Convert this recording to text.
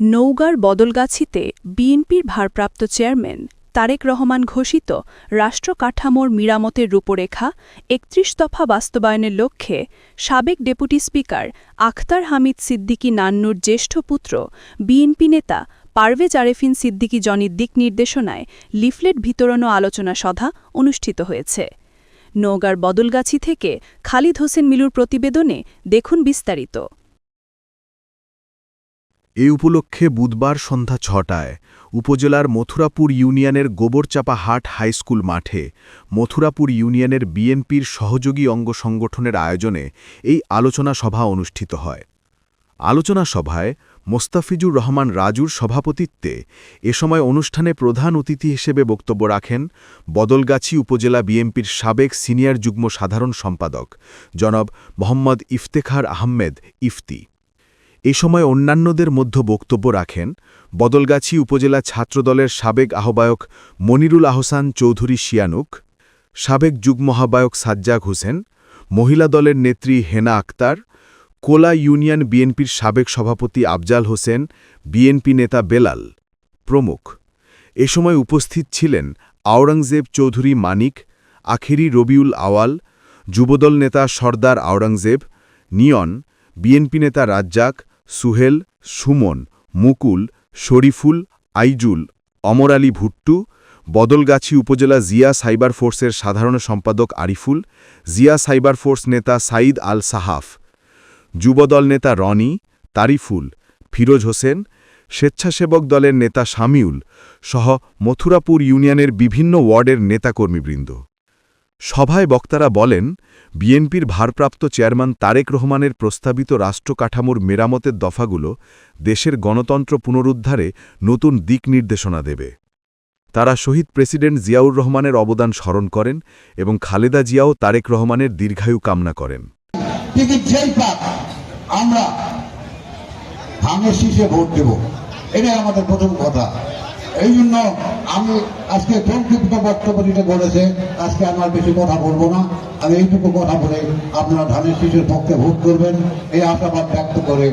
নৌগার বদলগাছিতে বিএনপির ভারপ্রাপ্ত চেয়ারম্যান তারেক রহমান ঘোষিত রাষ্ট্র কাঠামোর মেরামতের রূপরেখা একত্রিশ দফা বাস্তবায়নের লক্ষ্যে সাবেক ডেপুটি স্পিকার আখতার হামিদ সিদ্দিকী নান্নুর জ্যেষ্ঠ পুত্র, বিএনপি নেতা পারভেজ আরেফিন সিদ্দিকী জনির দিক নির্দেশনায় লিফলেট বিতরণ ও আলোচনা সভা অনুষ্ঠিত হয়েছে। নওগাঁর বদলগাছি থেকে খালিদ হোসেন মিলুর প্রতিবেদনে দেখুন বিস্তারিত। এ উপলক্ষে বুধবার সন্ধ্যা ছটায় উপজেলার মথুরাপুর ইউনিয়নের গোবরচাপা হাট হাইস্কুল মাঠে মথুরাপুর ইউনিয়নের বিএনপির সহযোগী অঙ্গ সংগঠনের আয়োজনে এই আলোচনা সভা অনুষ্ঠিত হয়। আলোচনা সভায় মোস্তাফিজুর রহমান রাজুর সভাপতিত্বে এ সময় অনুষ্ঠানে প্রধান অতিথি হিসেবে বক্তব্য রাখেন বদলগাছি উপজেলা বিএনপির সাবেক সিনিয়র যুগ্ম সাধারণ সম্পাদক জনাব মোহাম্মদ ইফতেখার আহমেদ ইফতি। এ সময় অন্যান্যদের মধ্যে বক্তব্য রাখেন বদলগাছি উপজেলা ছাত্রদলের সাবেক আহ্বায়ক মনিরুল আহসান চৌধুরী শিয়ানুক, সাবেক যুগ্ম আহ্বায়ক সাজ্জাক হোসেন, মহিলা দলের নেত্রী হেনা আক্তার, কোলা ইউনিয়ন বিএনপির সাবেক সভাপতি আফজাল হোসেন, বিএনপি নেতা বেলাল প্রমুখ। এ সময় উপস্থিত ছিলেন আওরঙ্গজেব চৌধুরী মানিক, আখেরি রবিউল আওয়াল, যুবদল নেতা সর্দার আওরঙ্গজেব, নিয়ন, বিএনপি নেতা রাজ্জাক সুহেল, সুমন, মুকুল, শরীফুল, আইজুল, অমর আলী ভুট্টু, বদলগাছি উপজেলা জিয়া সাইবার ফোর্সের সাধারণ সম্পাদক আরিফুল, জিয়া সাইবার ফোর্স নেতা সাঈদ আল সাহাফ, যুবদল নেতা রনি, তারিফুল, ফিরোজ হোসেন, স্বেচ্ছাসেবক দলের নেতা শামিউল সহ মথুরাপুর ইউনিয়নের বিভিন্ন ওয়ার্ডের নেতাকর্মীবৃন্দ। সভায় বক্তারা বলেন, বিএনপির ভারপ্রাপ্ত চেয়ারম্যান তারেক রহমানের প্রস্তাবিত রাষ্ট্র কাঠামোর মেরামতের দফাগুলো দেশের গণতন্ত্র পুনরুদ্ধারে নতুন দিক নির্দেশনা দেবে। তারা শহীদ প্রেসিডেন্ট জিয়াউর রহমানের অবদান স্মরণ করেন এবং খালেদা জিয়াও তারেক রহমানের দীর্ঘায়ু কামনা করেন। আমরা ভোট দেব। এটাই আমাদের প্রথম কথা। এই জন্য আমি আজকে সংক্ষিপ্ত বক্তব্য দিতে বলেছে, আজকে আমার বেশি কথা বলব না। আমি এইটুকু কথা বলে আপনারা ধানের শিশুর পক্ষে ভোট করবেন, এই আশাবাদ ব্যক্ত করে